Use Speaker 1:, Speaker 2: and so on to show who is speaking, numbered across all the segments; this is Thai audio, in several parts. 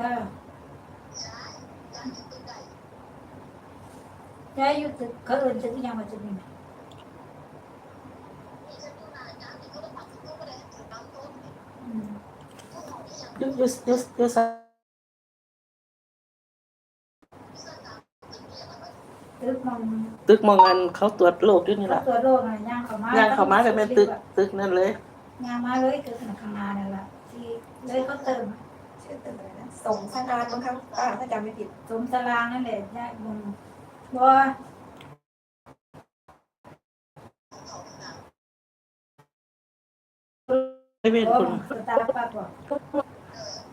Speaker 1: ค่ะยายอยู่ตึกเขาเอินตึกยังมาตึกนี่นะอืม
Speaker 2: ยุยุยุยุส
Speaker 1: ตึกมอง
Speaker 2: ตึกมองกันเขาตรวจโรคอยู่นี่
Speaker 1: เขา
Speaker 2: ล่ะ
Speaker 1: ตัวโรคอะไรย่างเขามา
Speaker 2: ย่างเข้ามาก็เป็นตึกตึกนั่นเลย
Speaker 1: ย่างมาเลยตึกข้างหน้านั่นแหละที่เลยเขาเติม
Speaker 3: ชื่อตึกอะไรนะสงสนานบางครั้งป้าถ้าจำไม่ผิด
Speaker 1: สมสลางนั่นแหละยายมึงบ่
Speaker 2: ไม่เป็น
Speaker 1: บ่
Speaker 2: คน
Speaker 1: ตาปากบ่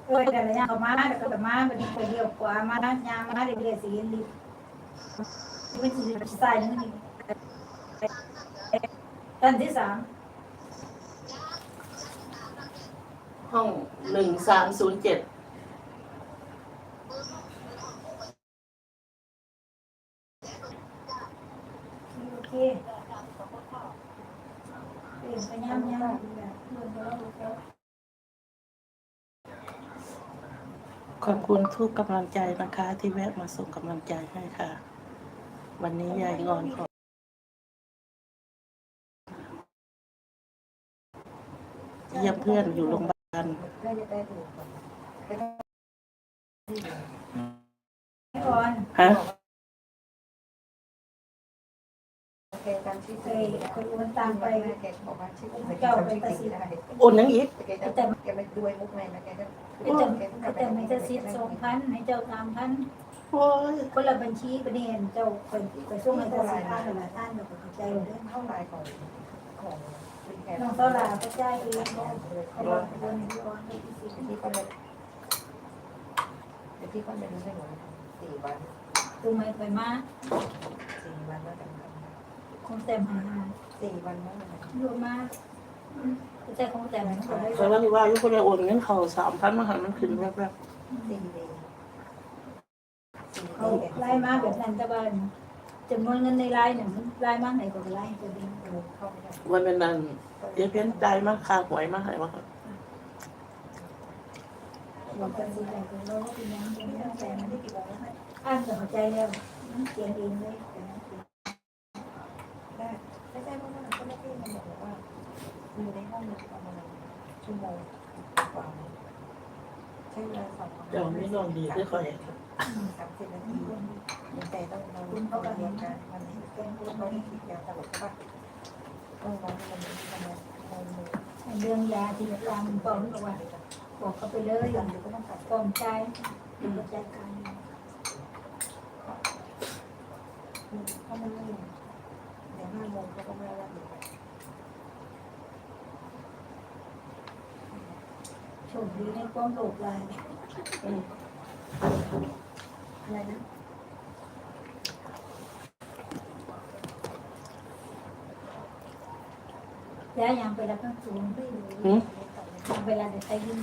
Speaker 1: โอ้ยแต่ละอย่างเขามาแล้วก็แบบมาบัดนี้ไปเลี้ยวขวามาย่ามาเรื่อยๆสิเห็นลิฟต์มันสิใส่นี่อันที่สาม
Speaker 2: ห้องหนึ่งสามศูนย์เจ็ด
Speaker 1: โอเคเปลี่ยนไปย่างย่างแบบเดินไปแล้วแล้ว
Speaker 2: ขอบคุณทุกกำลังใจนะคะ ที่แวะมาส่งกำลังใจให้ค่ะ วันนี้ยายงอนขอเยี่ยมเพื่อนอยู่โรงพยาบาล
Speaker 3: กกว่า
Speaker 1: ก่อน
Speaker 2: ฮะ
Speaker 3: โอเคตามชื่อ
Speaker 1: เคยคนอ้วนตามไป
Speaker 3: แกบอกว่าชื่อไม่
Speaker 1: เจ้า
Speaker 3: จำ
Speaker 1: ไป
Speaker 3: ชื่อ
Speaker 1: ตัด
Speaker 3: จริ
Speaker 1: สิ
Speaker 3: ง
Speaker 1: น
Speaker 3: ได้
Speaker 2: โอนยังอีก
Speaker 3: แกจะแกไม่ด้วยมุกในนะแกก็
Speaker 1: ไอ้เจ้าไอ้เจ้าไม่จะสิทธิ์สองพันให้เจ้าสามพัน
Speaker 2: โอ้ย
Speaker 1: คนละบัญชีประเด็นเจ้าไปไปส่งให้เจ้าสิบพันหลายท่านเราก็เข้าใจเลย
Speaker 3: เท่าไรของของคุณแก
Speaker 1: น้องเท่าไหร่ก็ใจเองเขาเขาบอกเดือนนี้ร้อนที่สิบ
Speaker 3: ที่ก็เลยเดี๋ยที่ก็จะรู้ได้หมดสี่วัน
Speaker 1: ตัวไม่ไปมา
Speaker 3: สี่วันแล้วกัน
Speaker 1: คงแต่หา
Speaker 3: สี่วันแล้วกัน
Speaker 1: รวมมาก็ใจคงแต่มันก็ได้
Speaker 2: แต่ว่าที่ว่าอยุคนได้โอนเงินเขาสามพันมาหันมันขึ้นแบบแบบ
Speaker 3: สี่เดือน
Speaker 1: เขาไล่มาแบบนั้นแต่ว่า จำนวนเงินในไลน์เนี่ยมันไล่มากไหนก็ไล่จะดี
Speaker 3: เข้าไม่ได้
Speaker 2: วันเป็นนั้นเดี๋ยวเพี้ยนใจมากค่าหวยมากไหายมาก
Speaker 1: บอกกันสิอะไรก็เราก็เป็นยังเป็นยังแต่ไม่ได้กี่บอกอ่านก็เข้าใจแล้วเขียนเองเลย
Speaker 3: ได้ไม่ใช่เพราะว่าเจ้าหน้าที่มันบอกว่าอยู่ในห้องนึงประมาณชั่วโมงกว่า ใช้เวลาสอง
Speaker 2: เดี๋ยวไม่นอนดีด้วยคอย
Speaker 3: สามสิบนาทีแต่ต้องนอนคุณเขากาเรียนการมันเป็นพวกเขาที่คิดยาตลกป่ะต้องนอนมันมันมัน
Speaker 1: เรื่องยาที่ตามบอกบอว่าบอกเขาไปเลย
Speaker 3: หลังเดียวก็ต้องกลับ
Speaker 1: ปลอมใจดูใจกัน
Speaker 3: เขามันไม่เดี๋ยวห้าโมงเขาก็ม่รับอยู่
Speaker 1: โชคดีในความโลภลาย
Speaker 2: อืม
Speaker 1: อะไรนะยายังไปรับทั้งสูง
Speaker 2: หืม
Speaker 1: เวลาเด็กไปยิ่ง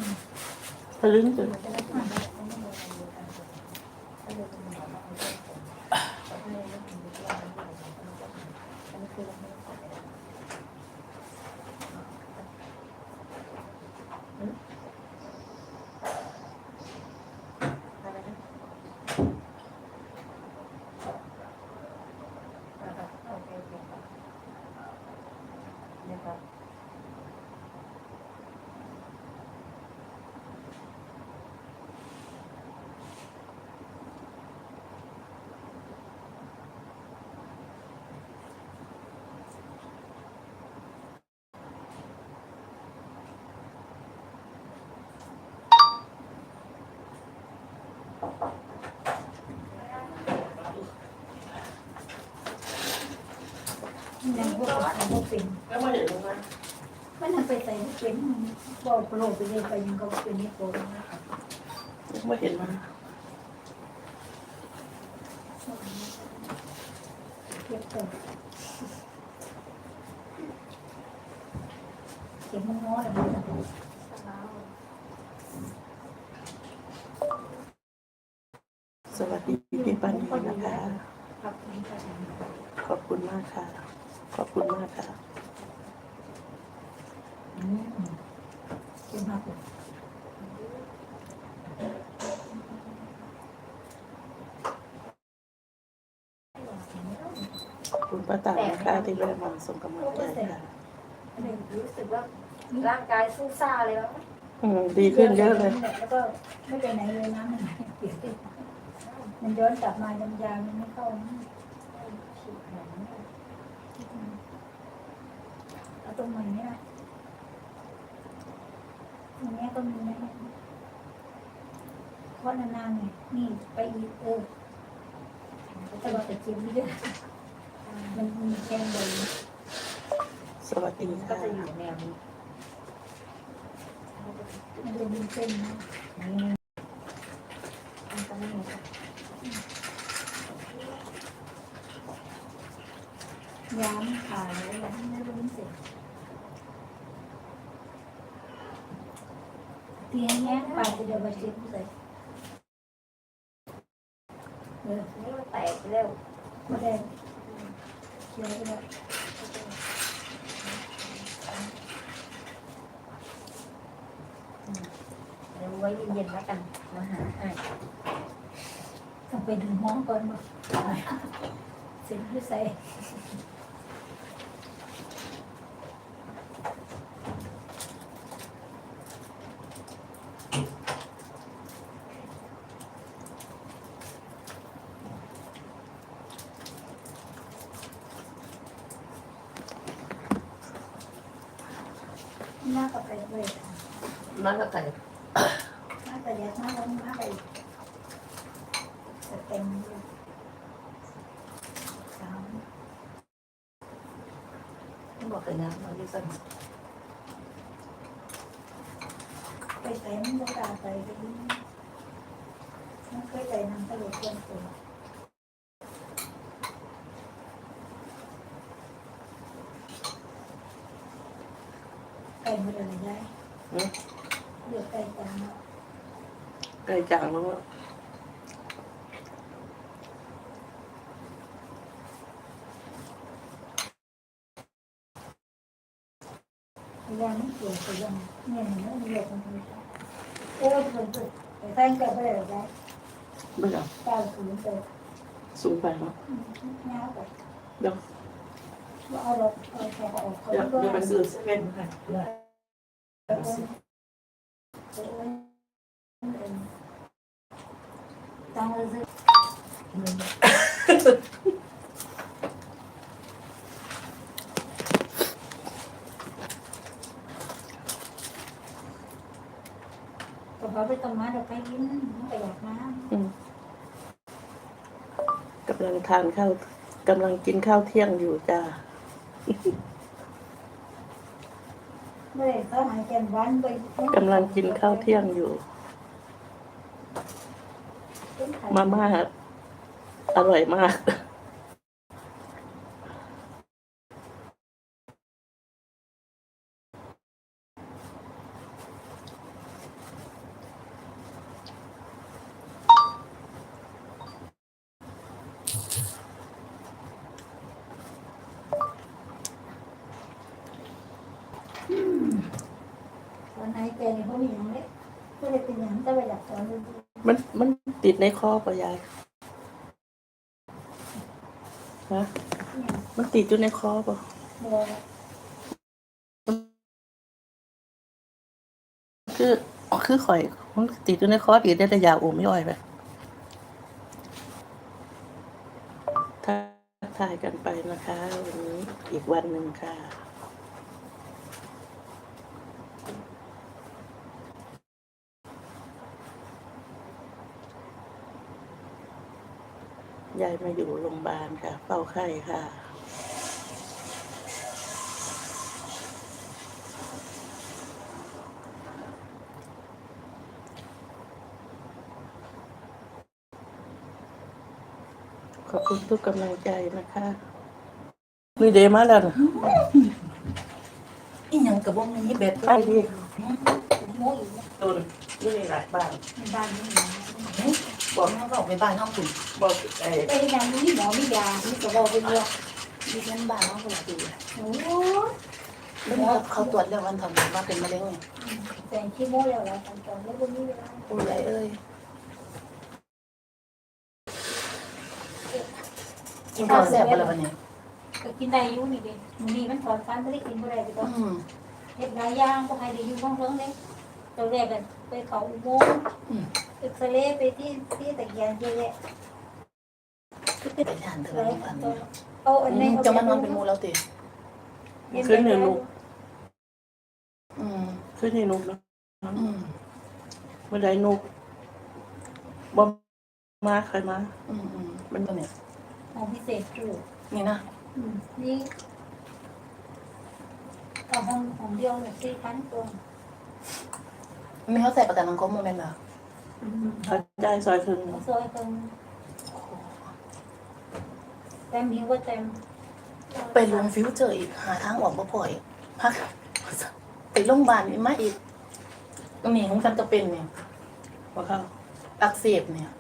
Speaker 2: ทะลึ่งจน
Speaker 1: จะรับผ่าน
Speaker 3: อะไรนะโอเคโอเคเนี่ยครับ
Speaker 1: ยังพวกเขาพวกเป็น
Speaker 2: แล้วมาเห็นตรงนั้น
Speaker 1: มันยังไปใส่เป็นบอกโปรไปเลยไปยังเขาเป็นนี่โปร
Speaker 2: มาเห็นมัน
Speaker 1: เก็บตัวเก็บมันง้อแล้วมันจะ
Speaker 2: สวัสดีพี่ปันนีนะคะ
Speaker 1: ครับคุณค่ะ
Speaker 2: ขอบคุณมากค่ะ ขอบคุณมากค่ะ
Speaker 1: อืมเก็บมากเลย
Speaker 3: เคุ
Speaker 2: ณป้าตายนะคะที่แวะมาส่งกำลังใจค่ะ
Speaker 4: รู้สึกว่าร่างกายสู้ซ่าเลยแล้ว
Speaker 2: อืมดีขึ้นเยอะเลย
Speaker 1: แล้วก็ไม่ไปไหนเลยน้ำมันเปลี่ยนมันย้อนกลับมายำยามันไม่เข้าเอาตรงไหนไม่ได้ตรงนี้ก็มีนะเพราะนานๆไงนี่ไปอีกเออแต่ว่าแต่เจ็บไม่ได้ มันมีแกงบ่อย
Speaker 2: สวัสดี
Speaker 4: ก็
Speaker 2: ค่ะ
Speaker 4: จะอยู่แนวนี้
Speaker 1: มันจะมีเส้นนะ
Speaker 4: มันจะไม่มี
Speaker 1: ย้ำขายแล้วไม่รู้เสร็จเตียงเนี้ไปจะเดี๋ยวมาเช็ดเลยเออ
Speaker 4: นี่มันแตกไปแล้ว
Speaker 1: ไม่ได้ เดี๋
Speaker 4: ยวไว้เย็นๆแล้วกันมาหาให้
Speaker 1: ต้องไปดูหมองก่อนมาเสร็จหรือใส่ หน้ากับไปเลย
Speaker 2: นั่นก็ไก่
Speaker 1: หน้าแต่เดี๋ยวหน้าลงหน้าไปจะ เต็มเลยสาม
Speaker 4: บอกเลยนะมันดีสุด
Speaker 1: ไปใส่มันก็ตาไปไปนี่มันเคยใส่น้ำตลกเกินตัวไก่หมดอะไรได้เลือกไก่จานเนาะ
Speaker 2: ไก่จางแล้วอะ
Speaker 1: พยายามไม่เกี่ยวกับยังเนี่ยเห็น ไม่ได้โอ้ยเพิ่นเพิ่นไปใส่ไก่ไปเลยได้
Speaker 2: ไม่เอา
Speaker 1: เก้าศูนย์เปิด
Speaker 2: สูงไปเนาะ
Speaker 1: เงา
Speaker 2: เดี๋ยว
Speaker 1: ว่าเอารถเอาแค่ออกคน
Speaker 2: เดี๋ยวเดี๋ยวไปซื้อเซเว่นค่ะ
Speaker 1: ตังเลยซื้อ ก็พอไปต้มมาเดี๋ยวไปกินมันประหยัดน้
Speaker 2: อืมกำลังทานข้าวกำลังกินข้าวเที่ยงอยู่จ้า
Speaker 1: ไม่ได้เขาหาแกนวันไป
Speaker 2: กำลังกินข้าวเที่ยงอยู่ มาม่าอร่อยมาก
Speaker 1: วั นเขามีอย่างเล็กก็เลยเป็นอย่างแต่ว่าอยากสอนดู
Speaker 2: มันมันติดในคอปะยายฮะมันติดอยู่ในคอปะคือคือข่อยมันติดอยู่ในคอติดได้แต่ยาอมไม่อ่อยไปทักทายกันไปนะคะ วันนี้อีกวันหนึ่งค่ะ ยายมาอยู่โรงพยาบาลค่ะ เฝ้าไข้ค่ะ ขอบคุณทุกกำลังใจนะคะนี่เดมาแล้วนะ
Speaker 4: อีหยังกับวงนี้แบบ
Speaker 2: ไปดี
Speaker 1: โม่อีก
Speaker 2: ตุนนี่หลายบ้าน
Speaker 1: ในบ้านนี่นะ
Speaker 4: บอกให้บอกไปบ้านห้องคุณ
Speaker 2: บอกไอ้
Speaker 1: ไอ้ยังมีหมอมียามีกระบอกเป็นเยอะ
Speaker 4: ดิฉันบ้านห้องคุณตี
Speaker 1: โอ้
Speaker 4: แล้วเขาตรวจแล้ววันทำว่าเป็นมะเร็ง
Speaker 1: แต่งขี้โม่แล้วแล้วตอนตอนนี้ก็มีเวลา
Speaker 4: โอ้ยเอ้ยกินข้าวแซ่บอะไรวันนี้
Speaker 1: ก็กินได้อยู่นี่เด้มื้อนี้มันถอนฟันบ่ได้กินบ่ได้ไปก่อน
Speaker 4: อืม
Speaker 1: เฮ็ดหลายอย่างบ่ให้ได้อยู่ห้องเรื่องเด้ตัวแรกก็ไปเขาอุโมงค์เอ็กซเรย์ไปที่ที่ตะเกียงเยอะแยะ
Speaker 4: ไปทานเถ
Speaker 1: เลย
Speaker 4: อะ
Speaker 1: เอาอันนี้
Speaker 4: จะมานอนเป็นมูเราติ
Speaker 2: ขึ้นหนึ่งลูก
Speaker 4: อืม
Speaker 2: ขึ้นให้นุกนะ
Speaker 4: อืม
Speaker 2: เมื่อใดนุกบ่มาใครมา
Speaker 4: อืมมันตัวเนี่ย
Speaker 1: ของพิเศษคือ
Speaker 4: นี่นะ
Speaker 1: อืมนี่เอห้องของเดียวเนี่ยสี่พันตัว
Speaker 4: มีเขาใส่ประกันสังคมโมเมนต์เหรอ
Speaker 2: เขาจ่ายซอยครึ่ง
Speaker 1: เอาซอยตรงเต็มหิวก็เต็ม
Speaker 4: ไปลงฟิวเจอร์อีกหาทางออกบ่พออีกพักไปโรงพยาบาลนี่มาอีกตรงนี้ของฉันจะเป็นเนี่ย
Speaker 2: ว่าเขา
Speaker 4: อักเสบเนี่ย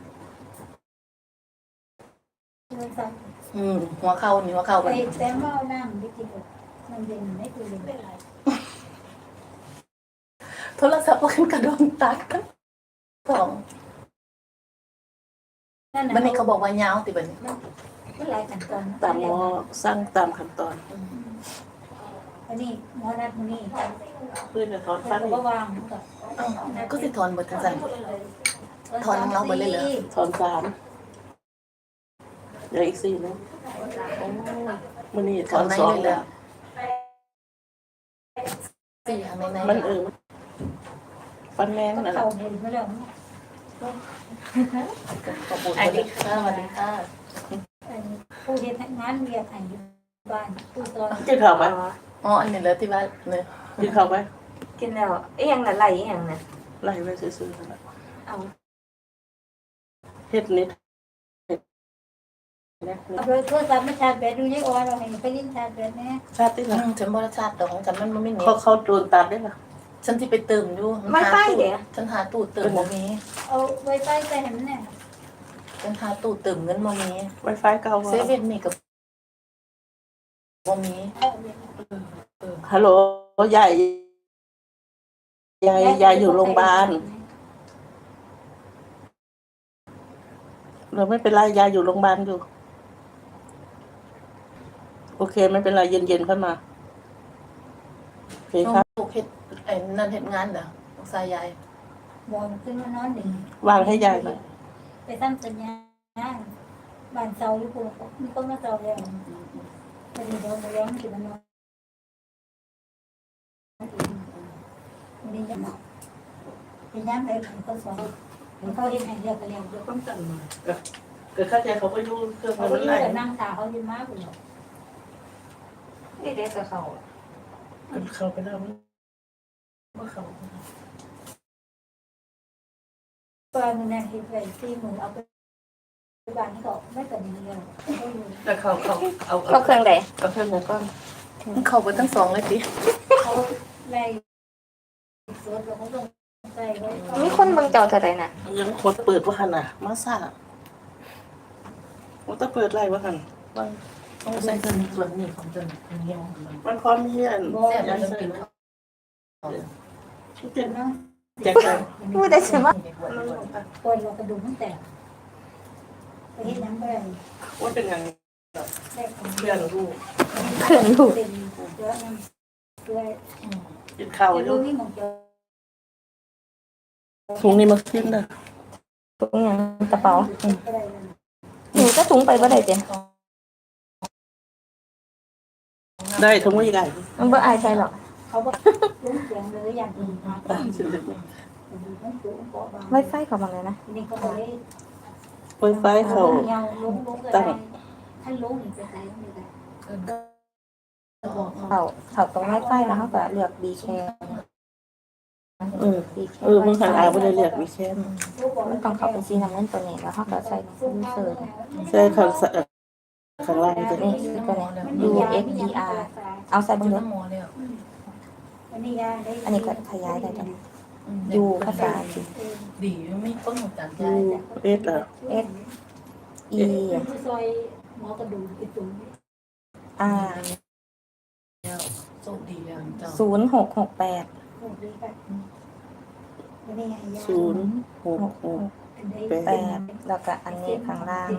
Speaker 1: เงินสั่ง
Speaker 4: อืมหัวเข่านี่หัวเข่า
Speaker 1: ไป
Speaker 4: กัน
Speaker 1: เต็มว่าเอาน้ำไปกินเลยน้ำเย็นไม่คือเย็นไม่ไร
Speaker 4: โทรศัพท์มันกระโดนตัดกัน สอง
Speaker 1: นั่นน่ะ
Speaker 4: บันนี้เขาบอกว่ายาวติบัดน
Speaker 1: มันหลายขั้นตอน
Speaker 2: ตามหมอสร้างตามขั้นตอน
Speaker 1: อันนี้หมอนัดมื้อนี้
Speaker 2: เพื่อนจะถอน
Speaker 1: เขา
Speaker 2: ฟัน
Speaker 1: ก็
Speaker 2: อี
Speaker 1: บ่
Speaker 2: ก
Speaker 1: วางก็
Speaker 4: อ้าวก็สิถอนบทกันสั่น ถอนของเราหมดเลยเหรอ
Speaker 2: ถอนสามเดี๋ยวอีกสี่นะ
Speaker 4: โอ้ย
Speaker 2: มื่อนี้ถ
Speaker 4: ถอ
Speaker 2: อนน
Speaker 4: ใน
Speaker 2: สอง
Speaker 4: เลยเหร
Speaker 2: แล้
Speaker 4: อ
Speaker 2: ว
Speaker 4: สี่ทางในใน
Speaker 2: มันเออฟันแมง
Speaker 1: ก็
Speaker 2: นั่นแห
Speaker 1: เข้า
Speaker 2: ละ
Speaker 1: เห็นมาแล้ว
Speaker 4: ข อบคุณสวัสดีค่ะสวัสดีค่ะ
Speaker 1: อันนี้ผู้เฮ็ดงานเวียกให้อยู่บ้านผู้ซอย
Speaker 2: กินข้าวไหม
Speaker 4: อ๋ออันนี้เลยที่ว่าเนี่ย
Speaker 2: กินข้าวไหม
Speaker 5: กินแล้วเอ้ยยังน่ะไหลอีหยังน่ะ
Speaker 2: ไล่ไปซื้อๆนั่นแหละ
Speaker 5: เอา
Speaker 2: เฮ็ดนิดเฮ็ดนิด
Speaker 1: เอาไปโทรศัพท์มาชาร์จแบตดูยังอ่อนเราให้ไปลิ้นชาร์จแบตแน่
Speaker 2: ชาติ
Speaker 4: อื
Speaker 2: ละ
Speaker 4: มฉันบริษัทดอกของฉันมันไม่มี
Speaker 2: เขาเขาโดนตัดได้ละ
Speaker 4: ฉันที่ไปเติมอยู่
Speaker 5: ไม่ใช่เดี๋ยว
Speaker 4: ฉันหาตู้เติมโมมี
Speaker 1: เอาไวไฟไปให้มันแน่
Speaker 4: ฉันหาตู้เติมเงินโมมี
Speaker 2: ไวไฟเก่า
Speaker 4: เซเว่นนี่กับโมมี
Speaker 2: ฮัลโหลยายยายยายอยู่โรงพยาบาลเราไม่เป็นไรยายอยู่โรงพยาบาลอยู่ โอเค ไม่เป็นไรเย็นๆค่อยมาโอเคครับ
Speaker 4: ลูกเฮ็ด ไอ้นั่นเฮ็ดงานเหรอลูกชายยาย
Speaker 1: บอลขึ้นมานอนหนึ่ง
Speaker 2: วางให้ยายหน่อย
Speaker 1: ไปทำสัญญาบ้านเซาอยู่พุ่นมีคนมาเซาแล้วไปเดี๋ยวมาแล้วมันสิมานอนนี่ยังเป็นยามไปเขาสอนเขาเฮ็ดให้เรียกก็เรียกเดี๋ยว
Speaker 2: ต้องจังหน่อยเกิดเข้าใจเขาก็ยุ่งเครื่อง
Speaker 1: เขา
Speaker 2: มัน
Speaker 1: ก็อยู่
Speaker 2: ไหล
Speaker 1: กับนั่งตาเขาอยู่มากเลย
Speaker 5: เอ้ยเด็กกับเขา
Speaker 2: เขาไปแล้ว ว่าเขา
Speaker 1: ตอนแนเฮ็ดไว้ที่มือเอาไปบานนี่ก็ไม่กันดีเลย
Speaker 2: แต่เขาเขาเอา
Speaker 5: เขาเครื่องใด
Speaker 2: เอาเครื่องนั้นก้อน
Speaker 4: เขาไปทั้งสองเลยสิ
Speaker 1: เขาไล่สวดแล้วเขาต้องใส่ไว้
Speaker 5: มีคนเบิ่งเจ้าเท่าใดน่ะ
Speaker 2: ยังคนเปิดว่าหันอะ มาซ่ามันต้องเปิดไรว่าหันมัน
Speaker 4: ต้องใส่เงินส่วนนี้ของเจ้าเงี้ยมัน
Speaker 2: มันพร้อมมีอัน
Speaker 1: บ่
Speaker 4: แซ่บ
Speaker 2: ยั
Speaker 4: มันจะกิน
Speaker 2: เป็น แจกกัน
Speaker 5: พูดได้ใช่ไหม
Speaker 1: ปวดเรากระดูกมันแตกไปเฮ็ดหยังบ่ได้
Speaker 2: ว่าเป็นอย่าง
Speaker 1: แตกของ
Speaker 2: เพื่อนลูก
Speaker 5: เพื่อนลูก
Speaker 1: เป็นเยอะนั่นด้วย
Speaker 2: กินข้าวอ
Speaker 1: จะ
Speaker 2: ยู่
Speaker 1: รู้นี่ของเจ้า
Speaker 2: ถุงนี้มาขึ้นเลย
Speaker 5: ถุงหยังกระเป๋า
Speaker 1: ก็ได้นั่น
Speaker 5: หนูก็ถุงไปบ่ได้เด้
Speaker 2: ได้ถุงไม่ใหญ่
Speaker 5: มันบ่อายใครหรอก
Speaker 1: เขาบอกลุงเสียงเลยอย่างอื่นมา
Speaker 2: อะสิเด็ก
Speaker 1: มันสูงเกาะบาง
Speaker 5: ไวไฟเขาบังเลยนะ
Speaker 1: นี่ก็บ่ได้
Speaker 2: ไวไฟเขา
Speaker 1: เงาลุงลุงก็ได้ท่านลุงนี่ไปใส่ไม่ได้
Speaker 5: เขาเขาตรงไวไฟแล้วเขาก็เลือกดีแค
Speaker 2: เออเออมึงหันอาไม่ได้เรียกวิเชน
Speaker 5: มันต้องเข้าเป็นสีน้ำเงินตัวนี้แล้วเขาก็ใส่ยูเซอร์
Speaker 2: ใช่ข้างสะข้างล่างจะ
Speaker 5: นี่คือตัวนี้ U X E R เอาใส่เบิ่งเด้อ
Speaker 4: หม อแล้ว
Speaker 1: อันนี้ยาได้
Speaker 5: อันนี้ก็ขยายได้จ้ะ U ภาษาอังกฤษ
Speaker 4: ดีไม่ต้นหมดจานใจ
Speaker 2: ยูเอสอะ
Speaker 5: S E
Speaker 1: ซอยหมอกระดูกติดตุ่ม
Speaker 5: R
Speaker 4: แล้วโชคดีแล้วเจ้า
Speaker 5: ศูนย์หกหกแปด
Speaker 1: โอ้ดีค่ะอันนี้ยา
Speaker 2: ศูนย์หกหก
Speaker 5: แปดแล้วก็อันนี้ข้างล่าง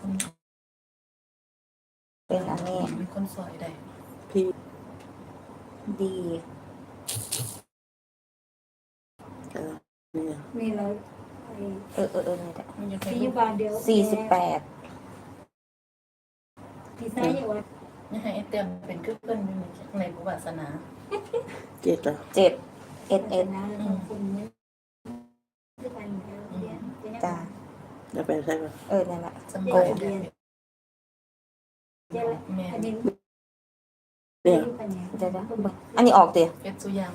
Speaker 5: อันนี้
Speaker 4: มีคนสวยได้
Speaker 2: พี่
Speaker 5: ดี
Speaker 2: เออเนี่ย
Speaker 1: มีอะไรไอ้
Speaker 5: เออเออเออนี่แหละ
Speaker 4: มันยัง
Speaker 1: ที่
Speaker 4: เป็น
Speaker 1: อยู่บ้านเดียว
Speaker 5: สี่สิบแปด
Speaker 1: พี่ชายอยู่ว่า
Speaker 4: นี่ให้ไอเต็มเป็นคือเพื่อนในบุวาสนา
Speaker 2: เจ็ดเหรอ
Speaker 5: เจ็ดเอ็ดเอ็ด
Speaker 1: นะคุณเนี่ยคือกันเรียนเรียน
Speaker 5: จ้า
Speaker 2: จะไปใช่ปะ
Speaker 5: เออนั่นแหละ
Speaker 4: สมัย
Speaker 1: เรียนเรียน
Speaker 4: แม่
Speaker 1: อันนี้
Speaker 2: เนี่ย
Speaker 1: อยู่กันเนี่ย
Speaker 5: เดี๋ยวเดี๋ยวเบิ่งอันนี้ออกเดี๋ยว
Speaker 4: เพชรสุยาม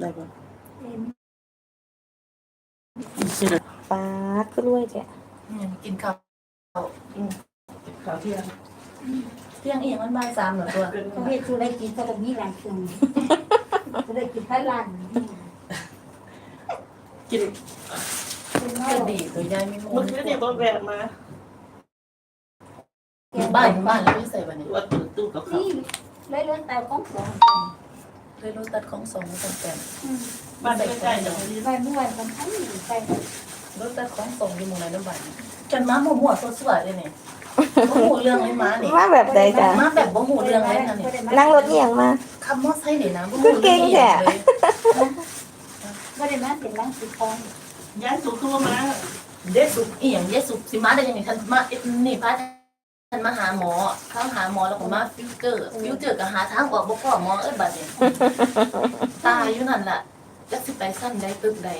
Speaker 2: ได้ปะ
Speaker 1: เรียน
Speaker 2: ใช่เลย
Speaker 5: ปาดก็รวยจ้ะ
Speaker 4: เนี่ยกินข้าว
Speaker 2: ข่าวเที่ยง
Speaker 4: เที่ยงเองมันบ่ายสามเหรอตัว
Speaker 1: เขาให้ธุรกิจเขาแบบนี้หลายเครื่องธุรกิจพันล้าน
Speaker 2: กิน
Speaker 1: เป็นน้อ
Speaker 4: ก็
Speaker 1: ย
Speaker 4: ดีตัวยายไม่ม
Speaker 2: เมื่อคืนเนี่ยก็แวะมา
Speaker 4: บ้านบ้านแล้วไม่ใส่บันนี้
Speaker 2: ว่าตื่นตู้กับเขา
Speaker 1: นี่เลยเลื่อนแต่ของสอง
Speaker 4: เลยรถตัดของสองมาตั้งแต่
Speaker 2: บ้านใกล้ๆอย่างนี้
Speaker 1: ไปเมื่อวันกันทั้งอยู่ไป
Speaker 4: รถตัดของสองอยู่หมู่ไหนน้ำบันจนมาหมู่หัวตัวสวยเลยเนี่ยบ่หูเรื่องเลยมาเนี่ย
Speaker 5: มาแบบใดจ้ะ
Speaker 4: มาแบบบ่หูเรื่องเลยนะเนี่ย
Speaker 5: นั่งรถเอียงมา
Speaker 4: คำมอไซค์เนี่ยนะบ่
Speaker 5: คือเก่งแท้
Speaker 4: เลย
Speaker 1: ไม่ได้มาเสร็จแล้วสิคอง
Speaker 2: ย้ายตัวตัวมา
Speaker 4: เดสุกอีหยังเดสุกสิมาได้ยังไงท่านมาเอ็ดนี่พาท่านมาหาหมอเข้าหาหมอแล้วก็มาฟิวเจอร์ฟิวเจอร์ก็หาทางออกบ่พอหมอเอ้ยบัดนี้ตายอยู่นั่นล่ะจักสิไปสั้นใดตึกใด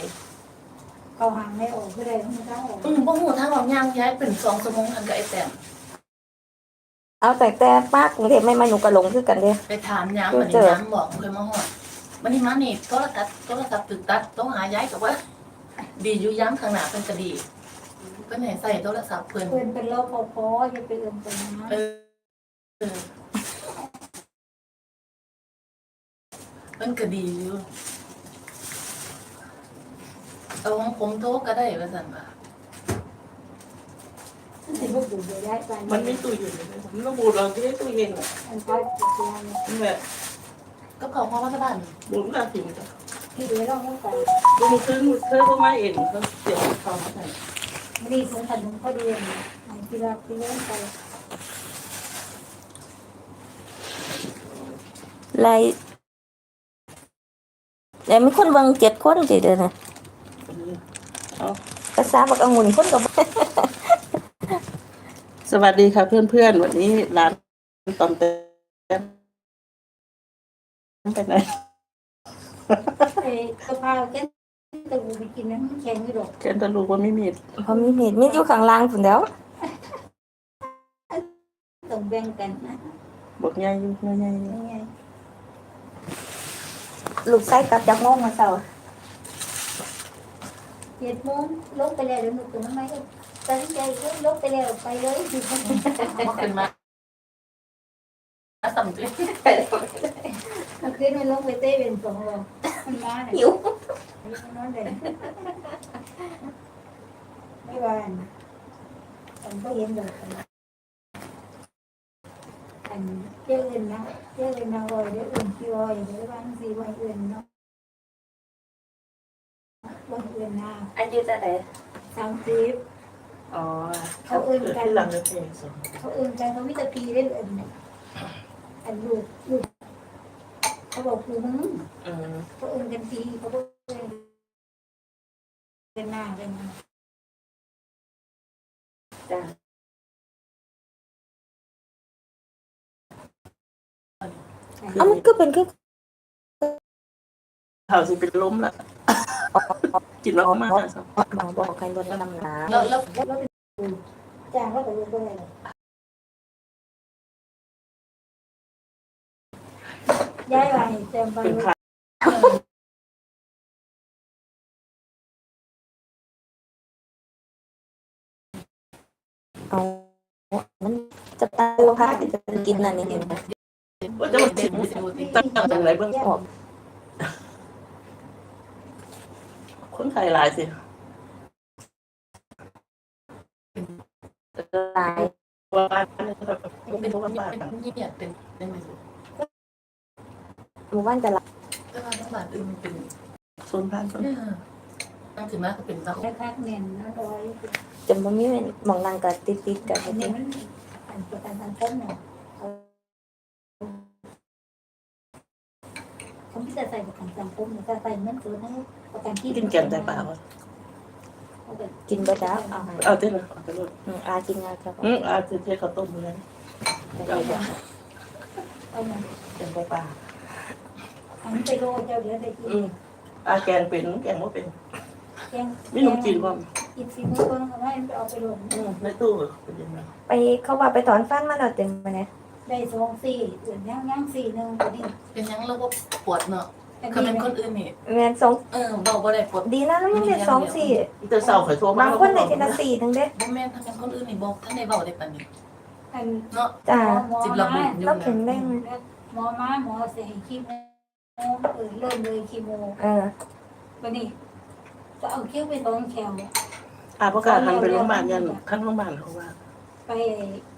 Speaker 1: เขาหางไม่ออกก็ได้ไม่ได้ออก
Speaker 4: อืมบ่ฮู้ทางออกย่างย้ายเป็น2ชั่วโมงทันกับไอ้แต้ม
Speaker 5: เอาแต่แต่ป้ากรุงเทพไม่มาหนูกระหลงคือกันเด้
Speaker 4: ไปถามยามบัดนี้ยามบอกเคยมาฮอดบัดนี้มานี่โทรศัพท์โทรศัพท์ตึกตัดต้องหาย้ายก็ว่า ดีอยู่ยามข้างหน้าเพิ่นก็ดีเพิ่นให้ใส่โทรศัพท์เพิ่น
Speaker 1: เพื่อนเป็นโรคคอคออย่าไปเอื่นไปนะ
Speaker 4: เออเออมันก็ดีอยู่เอาของผมโทรก็ได้ว่าซั่นว่า
Speaker 1: สิพวกอยู่ได้ได้ไป
Speaker 2: มันไม่ตู้เย็นเลยมันต้องบูดเราที่ได้ตู้เย็นอะ
Speaker 1: มันก็จะเป็น
Speaker 2: มันแบบ
Speaker 4: ก็เขาพ่อว่าที่บ้าน
Speaker 2: บูดเราถึงจะ
Speaker 1: ที่ดี๋ยวเราต้องไป
Speaker 2: ดูมันซื้อมันซื้อเข้ามาเองเขาเกี่ยวกับเขาใส่
Speaker 1: ไม่ได้สงสัยมันก็เรียนที่เราที่เล่นไป
Speaker 5: ไรแล้วมีคนเบิ่งเจ็ดคนสิเด้อนะ
Speaker 2: เอา
Speaker 5: ภาษาบักองุ่นคนกับ
Speaker 2: สวัสดีค่ะเพื่อนๆ วันนี้ร้านตอมเต็มไปไหน
Speaker 1: ไอ้กะเพราแกตะบูไปกินน้ำแข็งไม่ดอก
Speaker 2: แกนตะลูกว่าไม่มี
Speaker 5: พอมีเห็ดมีอยู่ข้างล่างพุ่นแล้ว
Speaker 1: ต้องแบ่งกันนะ
Speaker 2: บอกยายอยู่ยายยายอยู่
Speaker 1: ยังไง
Speaker 5: ลูกไส้กลับจากโมงมาเช้า
Speaker 1: เจ็ดโมงลงไปแล้วเดี๋ยวหนูตื่นมาก็ตัดสินใจลงไปแล้วไปเลยสิ
Speaker 4: มาขึ้นมาสำจิ
Speaker 1: มันขึ้นมันลงไปเต้เป็นสองรอบมันมาเนี่ย
Speaker 5: หิว
Speaker 1: นอนเลยไม่ว่าอันก็เห็นเลยอันเจ้าเอินนะเจ้าเอินนะโอ้ยเดี๋ยวเอินพี่โอ้ยเดี๋ยววันสี่วันเอินเนาะวันเอินนะ
Speaker 5: อันอยู่จะไหน
Speaker 1: สามสิบ
Speaker 2: อ๋อ
Speaker 1: เขาเอิ้นกัน
Speaker 2: ที่หลังเลยเพลงสอง
Speaker 1: เขาเอินกันเขาวิตาพีเล่นเอินอันลูกลูก เขาบอกคือมึง
Speaker 2: เออ
Speaker 1: เขาเอินกันทีเขาบอกเอินกันหน้ากันนะ
Speaker 5: จ้ะเอามันก็เป็นคือ
Speaker 2: ข่าวสิเป็นล้มละกินแล้วมากนะสอง
Speaker 5: หมอบอกให้ลดน้ำหนัก
Speaker 4: แล้วแล้ว
Speaker 1: แล้วเป็นจ้างเขาแต่ลูกก็เลย ย้ายไปเต็มไป
Speaker 2: เป็นข่าว
Speaker 5: เอามันจะตายว่าพาจะกินอันนี้เห็นไหม
Speaker 2: ว่าจะมาถึงตั้งแต่ไหนเบื้องต้นคนไทยหลายสิ
Speaker 5: ตาย
Speaker 2: ว่าบ้านเนี่ยแบบ
Speaker 4: เป็
Speaker 2: เป็นน
Speaker 4: เป็น
Speaker 2: บ้านบ้าน
Speaker 4: เงียบเป็นเป็นไง
Speaker 5: หมู่บ้านจะหลับ
Speaker 4: แต่ว่าทั้งบ้านอื่นมันเป็น
Speaker 2: โซนบ้าน
Speaker 4: เออนั่งขึ้นมาก็เป็นตา
Speaker 1: แค่คักเน่นนะร้อย
Speaker 5: จนบ่มีหมองนั่งก็ติดๆกัน
Speaker 1: อันนี้มันอันประกันสังคมเนี่ยเขาไม่จะใส่ประกันสังคมเนี่ยจะใส่เงินสดให้ประกันที่
Speaker 2: กินแกงไตปลาวะ
Speaker 5: กินบ่ได้เอาให้
Speaker 2: เอาเต้นเลยเอาไปเลย
Speaker 5: อืมอากินงาครับ
Speaker 2: อืมอาเจ๊ข้าวต้มเลยเอาไป
Speaker 1: เอาเงิน
Speaker 2: แกงไตปลา
Speaker 1: อันนี้ไปโรยเจ้าเดี๋ยวได้กิน
Speaker 2: อืมอาแกงเป็นแกงว่าเป็น
Speaker 1: แกง
Speaker 2: ไม่รู้กินว่า
Speaker 1: กินสิมื้อก่อนเอาไว้ไปเอาไปลง
Speaker 2: อืมในตู้เป็นยังไง
Speaker 5: ไปเขาว่าไปถอนฟันมาแล้วเต็มมาเนี่ย
Speaker 1: ได้สองสี่อื่นย่างย่างสี่หนึ่งพอดี
Speaker 4: เป็นหยังเราก็ปวดเนาะ
Speaker 1: อัน
Speaker 4: คือเป็น
Speaker 1: นี้
Speaker 4: คนอื่นนี่
Speaker 5: แม่นสอง
Speaker 4: เออเบาบ่ได้ปวด
Speaker 5: ดีนะแล้วยังได้สองสี่
Speaker 2: แต่เสาไข่ทั่ว
Speaker 5: บางคนได้ทีละสี่ทั้งเด้
Speaker 4: บ่แม่นถ้าเป็นคนอื่นนี่บอกท่านได้เบาได้ปานนี้
Speaker 1: อัน
Speaker 4: เนาะ
Speaker 5: จ้า
Speaker 1: หมอ
Speaker 4: จิบ
Speaker 1: มา
Speaker 4: ระเบิดอยู่
Speaker 5: เราแข็งแรง
Speaker 1: หมอมาหมอเสียคี โมเออเริ่มเลยคีโม
Speaker 5: เออ
Speaker 1: วันนี้จะเอาคิ้วไปตรงแขว
Speaker 2: อาประกาศทางไปโรงพยาบาลยันขั้นโรงพยาบาลเขาว่า
Speaker 1: ไป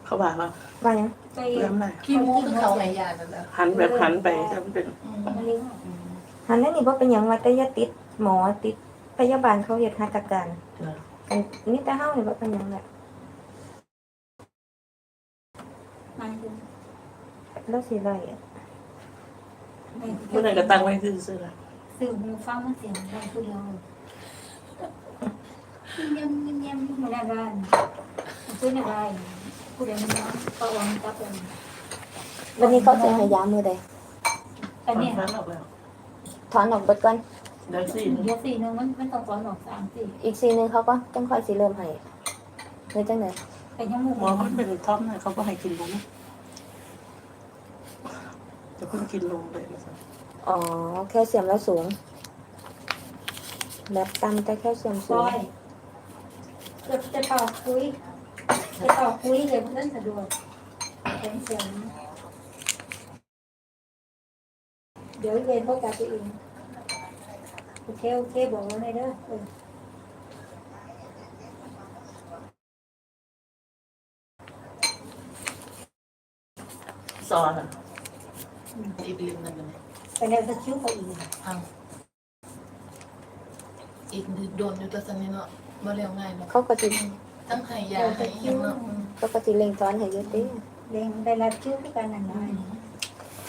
Speaker 2: เขาว่าว่า
Speaker 5: ว่าหยัง
Speaker 1: ไป
Speaker 2: เริ่มได้
Speaker 4: ขี้มูกคือเขาให้ยานั่นแหละ
Speaker 2: หันแบบหันไปจะเป็น
Speaker 4: อืม
Speaker 1: มะเร็ง
Speaker 4: อืม
Speaker 5: หันนั่นนี่บ่เป็นหยังว่าแต่อย่าติดหมอติดพยาบาลเขาเฮ็ดหัตถการอันนี้แต่เฮานี่บ่เป็นหยังแหละ
Speaker 1: มาอยู่
Speaker 5: แล้วสิไล่
Speaker 2: เมื่อไหร่ก็ตั้งไว้ซื่อๆละ
Speaker 1: สื่อหูฟังมันเสียงดังคือเดียวเงียบเงียบเงียบมาแล้วกันซื้อในไรผู้ใดมันประวังจับเป็น
Speaker 5: วันนี้เขาสิให้ยามื้อใด
Speaker 1: อันนี้
Speaker 2: นั้นออกแล้ว
Speaker 5: ถอนออกเบิดก่อน
Speaker 2: ได้สิ
Speaker 1: เดี๋ยวสี่หนึ่งมันมันต้องสอนออกสามสี่
Speaker 5: อีกสี่หนึงเขาก็จังค่อยสิเริ่มให้หรือจังได๋
Speaker 1: แต่ยังมู
Speaker 2: หมอเขาเป็นท็อปนะเขาก็ให้กินลง จะเพิ่งกินลงเลยนะ
Speaker 5: อ๋อ แคลเซียมแล้วสูง แบบต่ำแต่แคลเซียม
Speaker 1: ซ
Speaker 5: สูง
Speaker 1: อยจะจะต่อคุยจะต่อคุยเลยมันสะดวกแข็ง เสียงเดี๋ยวเรียนเขากลับไปเองโอเคโอเคบอกว่าไงเด้อเออ
Speaker 2: ซอนอะ
Speaker 4: อีกลืมนั่นเลย
Speaker 1: ไปในสคิวเขาอีก
Speaker 4: อ้าวอีกโดนอยู่ตัวสันนี่เนาะบ่เร็วง่ายเนาะ
Speaker 5: เขาก็สิ
Speaker 4: ตั้งให้ยาให้หยังเนาะอืม
Speaker 5: เขาก็สิเร่งถอนให้อยู่ติ
Speaker 1: เรียนได้รับคิวที่การนั่นนะ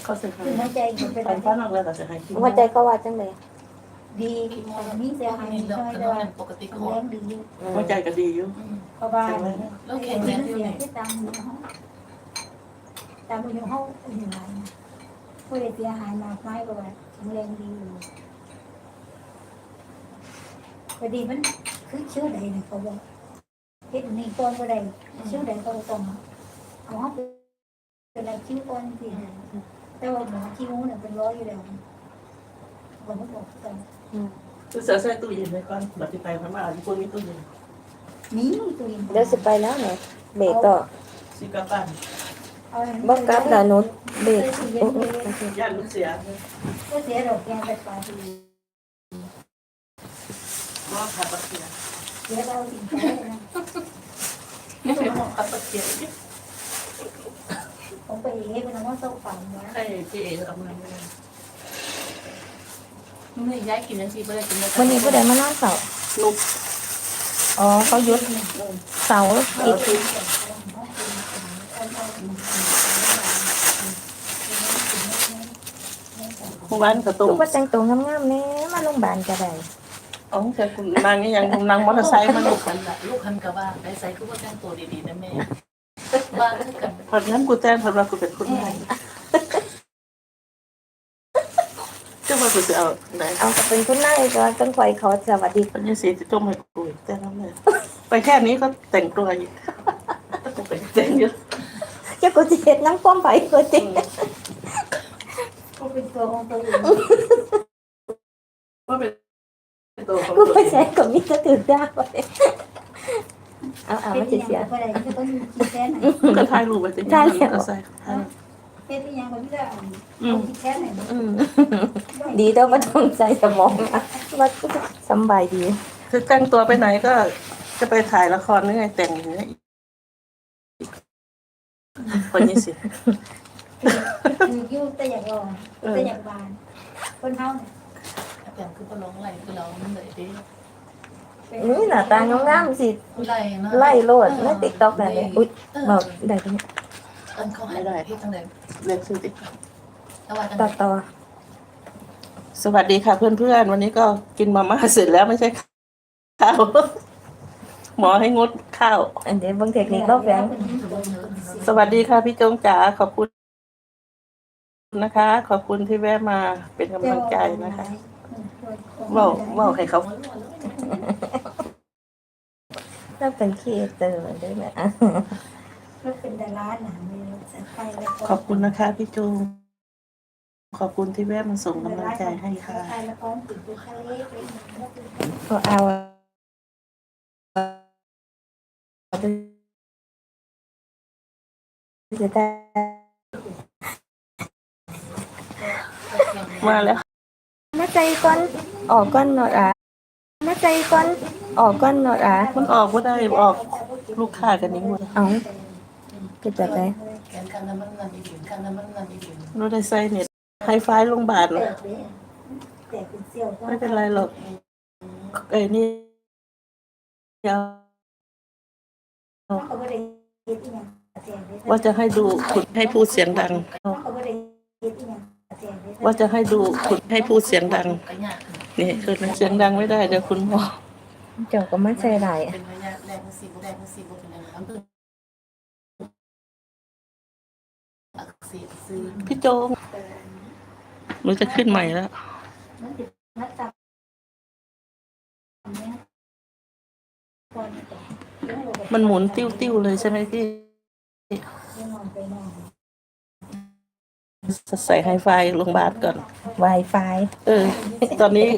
Speaker 2: เขาเสร็จ
Speaker 1: คือหัวใจเขาเป็น
Speaker 2: ไปฟ้านออกแล้วก็จะให้กิน
Speaker 5: หัวใจเขาว่าจังได๋
Speaker 1: ดีมีเสียหาย
Speaker 4: นี่
Speaker 1: นิด
Speaker 4: เรา
Speaker 1: หน่อย
Speaker 4: คือ
Speaker 1: แต่ว่า
Speaker 4: เป็นปกติข
Speaker 1: แร
Speaker 4: อง
Speaker 1: งดี
Speaker 5: อืม
Speaker 2: หัวใจก็ดีอยู่
Speaker 4: อืม
Speaker 1: เพราะว่า
Speaker 4: แล้วแข็งแรงอยู่
Speaker 1: เสีย
Speaker 4: นี่
Speaker 1: ที่ตามอยู่ห้องตามอยู่ห้องอยู่ไหน ผู้ใดเสียหายมากไม้ก็ว่าแข็งแรงดีอยู่พอดีมันคือเชื่อใดนะเขาบอกเฮ็ดนี่ก่อนก็ได้เชื่อใดก็ต้องเอาห้องเป็นอะไรคิ้วก่อนสิแต่ว่าหมอคิ้วเนี่ยเป็นร้อยอยู่แล้วผมก็บอกกัน
Speaker 2: คือเสือใส่ตู้เย็นไว้ก่อนบัดที่ไปพม่าที่พวกนี้ตู้เย็น
Speaker 1: มีตัวเอง
Speaker 5: เดี๋ยวสิไปแล้วเนี่ยเบรกก็
Speaker 2: ซิกาปัน
Speaker 5: บ่กลับแล้วหนุเบรกโอ้
Speaker 1: น
Speaker 5: โอ้
Speaker 1: ย
Speaker 5: โอ
Speaker 2: ย่านลูกเสีย
Speaker 1: ก็เสียดอกแกงไปปลาที
Speaker 2: ว่าขาดปักเสีย
Speaker 1: เสียเราสิ่งใจนะ
Speaker 4: นี่เป็นหมอขับเกียบ
Speaker 1: ผมไปเอ๋เป็นน้องเต้าฝันนะ
Speaker 2: ให้พี่เอ๋เอามาไม่ได้
Speaker 4: นี่ย้ายกินจังซี่บ่ได้กิน
Speaker 5: วันนี้ผู้ใดมานอนเสา
Speaker 2: นุก
Speaker 5: อ๋อเขาหยุดเสาร์
Speaker 2: เอา
Speaker 5: อีก
Speaker 2: ที่ เมื่อวานก็ต้ม
Speaker 5: คือว่าแต่งตัวงามๆแน่มาโรงพยาบาลก็ได้
Speaker 2: อ๋อแต่คุณนางนี่ยังนางมอเตอร์ไซค์มา
Speaker 4: ลู
Speaker 2: ลู
Speaker 4: ก
Speaker 2: ก
Speaker 4: คันละลูกคันก็ว่าไปใส่คือว่าแต่งตัวดีๆนะแม่ว่าคือกัน
Speaker 2: พอนั้นกูแจ้งพอว่ากูเป็นคนไทยเจ้าว่ากูจะเอาไหน
Speaker 5: เอาก็เป็นคุณนายก็ต้องคอยเขาสวัสดี
Speaker 2: ปัญญาสีจะต้มให้กูแต่แล้วเลยไปแค่นี้ก็แต่งตัวอีกกูไปแต่งเยอะ
Speaker 5: เจ้าก็สิเฮ็ดน้ำความไปก็จริง
Speaker 1: ก็เป็นตัวของตัวเอง
Speaker 2: ว่าเป็นตัวของ
Speaker 5: กู
Speaker 2: ตัว
Speaker 5: ไป
Speaker 2: เอง
Speaker 5: ใช้ก็มีก็ถือได้เอาเอา
Speaker 1: เป็
Speaker 5: มันนสิ
Speaker 1: ยั
Speaker 5: เสีย
Speaker 1: งไงก็ต้องคิดแค่ไหน
Speaker 2: ก็ถ่ายรูปไปจะยังก็ใส่
Speaker 1: เป็นยังไงก็ได้
Speaker 2: อืม
Speaker 1: คิดแค่ไหน
Speaker 5: อืมดีแต่ว่าต้องใส่สมองนะว่าก็สำบายดี
Speaker 2: คือแต่งตัวไปไหนก็จะไปถ่ายละครนี่ไงแต่งอย่างเงี้ยคนนี้สิ
Speaker 1: คือยิ้วแต่อยากลองแต่อยากบาน คนเท่าเนี่ย
Speaker 4: แต่คือบ่ร้องไหลคือเรามันเลยเด้
Speaker 5: นี่หน้าตางามๆสิ
Speaker 4: ไล่นะ
Speaker 5: ไล่โลดใน TikTok นั่นเลยอุ๊ยบอกได้ตรงนี้
Speaker 4: อันเขาให้ได้เฮ็ดจังได๋
Speaker 2: เรียกชื่อดิ
Speaker 4: แต่ว่าจัง
Speaker 5: ต่อ
Speaker 4: ได๋
Speaker 5: ต่อ
Speaker 2: สวัสดีค่ะเพื่อนๆ วันนี้ก็กินมาม่าเสร็จแล้วไม่ใช่ข้าวหมอให้งดข้าว
Speaker 5: อันเดี๋ยวเบิ่งเทคนิครอบแฝง
Speaker 2: สวัสดีค่ะพี่จงจ๋าขอบคุณ นะคะ ขอบคุณที่แวะมาเป็นกำลังใจนะคะเว่าเว่าให้เขา
Speaker 5: ถ้าเป็นครีเอเตอร์ได้ไหมอะ
Speaker 1: ก็เป็นดาราหนังเลยสักไปแล้วก็
Speaker 2: ขอบคุณนะคะพี่จงขอบคุณที่แวะมาส่งกำลังใจให้ค่ะ
Speaker 1: ไปแล้วก็ติดอยู่ทะเลไปอีกแล้วก็
Speaker 5: ก็เอาจะได้
Speaker 2: มาแล้ว
Speaker 5: มาใจก่อนออกก่อนหนอดอะมาใจก่อนออกก่อนหนอดอะ
Speaker 2: มันออกไม่ได้ออกลูกค้ากันนี้หมด
Speaker 5: เอาก็จะได้
Speaker 4: แกนกันน้ำมันนั่นอีกกันน้ำมันนั่นอีก
Speaker 2: เราได้ใส่เน็ตไฮไฟโรงพยาบาล
Speaker 1: แต
Speaker 2: น่ะ
Speaker 1: กเลยแตกเป็นเซี่ยวก็
Speaker 2: ไม่เป็นไรหรอกเอ้ยนี่เดี๋ยว
Speaker 1: เขาก็ไม่ได้เฮ็ดอีหยังแตกเลย
Speaker 2: ว่าจะให้ดูขุดให้พูดเสียงดัง
Speaker 1: เขาก็ไม่ได้เฮ็ดอีหยังแตกเลย
Speaker 2: ว่าจะให้ดูขุดให้พูดเสียงดัง
Speaker 4: ก็ยาก
Speaker 2: นี่คือเสียงดังไม่ได้เดี๋ยวคุณหมอ
Speaker 5: เจ้าก็มาใส่หลาย
Speaker 4: เป็นระยะแรงสิบ่แรงสิบ่เป็นอะไรอันเป็นอักเสบซื้อ
Speaker 2: พี่โจงหนูจะขึ้นใหม่แล้ว
Speaker 1: มันติดนัดจับเนี่ยก่อนก่อนเดี๋ยวให้เราไป
Speaker 2: มันหมุนติ้วๆเลยใช่ไหมพี่
Speaker 1: เดี๋ยวนอนไปนอน
Speaker 2: ใส่ไฮไฟโรงพยาบาลก่อน
Speaker 5: Wi-Fi
Speaker 2: เออ ตอนนี้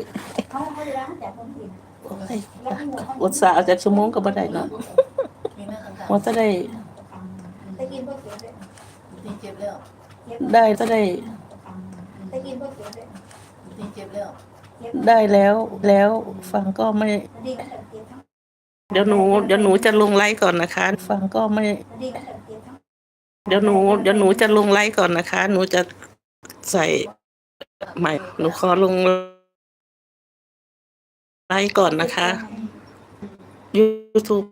Speaker 1: เขาเขาล้างจากคนอื่น
Speaker 2: โอ้ย
Speaker 1: แล้วหัวเขา
Speaker 2: อดสาเอาจากชั่วโมงก็บ่ได้เนาะ
Speaker 4: มีหน้าข้าง
Speaker 2: ว่าจะได้
Speaker 1: ตะกินพวกเสียเลย
Speaker 4: ๆที่เจ็บแล้ว
Speaker 2: ได้จะได้
Speaker 1: ตะกินพวกเสียเลย
Speaker 4: ที่เจ็บแล้ว
Speaker 2: ได้แล้วแล้วฟังก็ไม่
Speaker 1: ดีกันแต่เกียรทั้ง
Speaker 2: เดี๋ยวหนู เดี๋ยวหนูจะลงไลฟ์ก่อนนะคะ ฟังก็ไม่
Speaker 1: ดี
Speaker 2: เดี๋ยวหนูเดี๋ยวหนูจะลงไลฟ์ก่อนนะคะ หนูจะใส่ใหม่ หนูขอลงไลฟ์ก่อนนะคะ YouTube